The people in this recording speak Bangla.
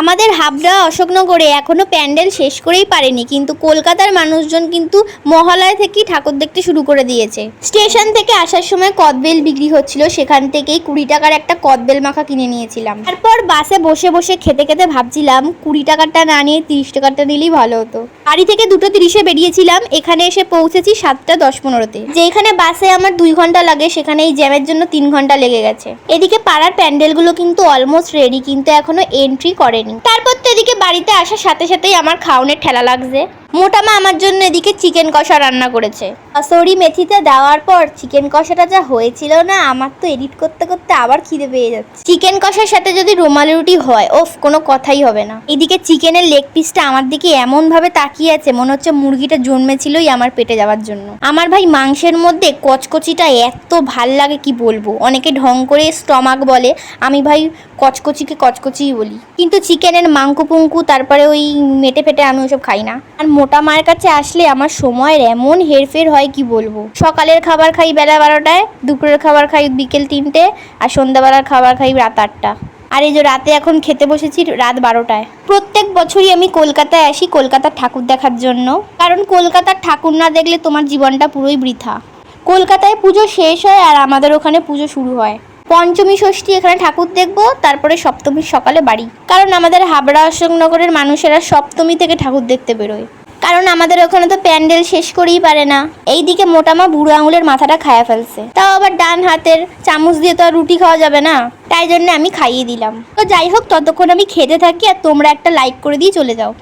আমাদের হাবড়া অশোকনগরে এখনও প্যান্ডেল শেষ করেই পারেনি, কিন্তু কলকাতার মানুষজন কিন্তু মহালয়া থেকেই ঠাকুর দেখতে শুরু করে দিয়েছে। স্টেশন থেকে আসার সময় কদবেল বিক্রি হচ্ছিল, সেখান থেকেই কুড়ি টাকার একটা কদবেল মাখা কিনে নিয়েছিলাম। তারপর বাসে বসে বসে খেতে খেতে ভাবছিলাম, কুড়ি টাকারটা না নিয়ে তিরিশ টাকারটা নিলেই ভালো হতো। বাড়ি থেকে দুটো তিরিশে বেরিয়েছিলাম, এখানে এসে পৌঁছেছি সাতটা দশ পনেরোতে। যেখানে বাসে আমার দুই ঘণ্টা লাগে সেখানে এই জ্যামের জন্য তিন ঘণ্টা লেগে গেছে। এদিকে পাড়ার প্যান্ডেলগুলো কিন্তু অলমোস্ট রেডি কিন্তু এখনও এন্ট্রি করেনি। তারপর তো এদিকে বাড়িতে আসার সাথে সাথেই আমার খাওনের ঠেলা লাগছে। মোটামা আমার জন্য এদিকে চিকেন কষা রান্না করেছে। সরি মেথিতে দেওয়ার পর চিকেন কষাটা যা হয়েছিল না, আমার তো এডিট করতে করতে আবার খিদে পেয়ে যাচ্ছে। চিকেন কষার সাথে যদি রুমালি রুটি হয়, ওফ, কোনো কথাই হবে না। এদিকে চিকেনের লেগ পিসটা আমার দিকে এমন ভাবে তাকিয়ে আছে, মনে হচ্ছে মুরগিটা জন্মেছিলই আমার পেটে যাওয়ার জন্য। আমার ভাই মাংসের মধ্যে কচকচিটা এত ভালো লাগে কি বলব? অনেকে ঢং করে স্টমাক বলে, আমি ভাই কচকচিকে কচকচিই বলি। কিন্তু চিকেনের মাংকু পুঙ্কু তারপরে ওই মেটে ফেটে আমি ওসব খাই না। আর মোটা মায়ের কাছে আসলে আমার সময়ের এমন হেরফের হয় কি বলব? সকালের খাবার খাই বেলা বারোটায়, দুপুরের খাবার খাই বিকেল তিনটে, আর সন্ধ্যাবেলার খাবার খাই রাত আটটা। আর এই যে রাতে এখন খেতে বসেছি রাত বারোটায়। প্রত্যেক বছরই আমি কলকাতায় আসি কলকাতার ঠাকুর দেখার জন্য। কারণ কলকাতার ঠাকুর না দেখলে তোমার জীবনটা পুরোই বৃথা। কলকাতায় পুজো শেষ হয় আর আমাদের ওখানে পুজো শুরু হয়। পঞ্চমী, ষষ্ঠী এখানে ঠাকুর দেখব, তারপরে সপ্তমীর সকালে বাড়ি। কারণ আমাদের হাবড়া, অশোকনগরের মানুষেরা সপ্তমী থেকে ঠাকুর দেখতে বেরোয়। কারণ আমাদের ওখানে তো প্যান্ডেল শেষ করেই পারে না। এইদিকে মোটামা বুড়ো আঙুলের মাথাটা খায়া ফেলছে। তাও আবার ডান হাতের চামচ দিয়ে তো আর রুটি খাওয়া যাবে না। তাই জন্য আমি খাইয়ে দিলাম। তো যাই হোক, ততক্ষণ আমি খেতে থাকি আর তোমরা একটা লাইক করে দিয়ে চলে যাও।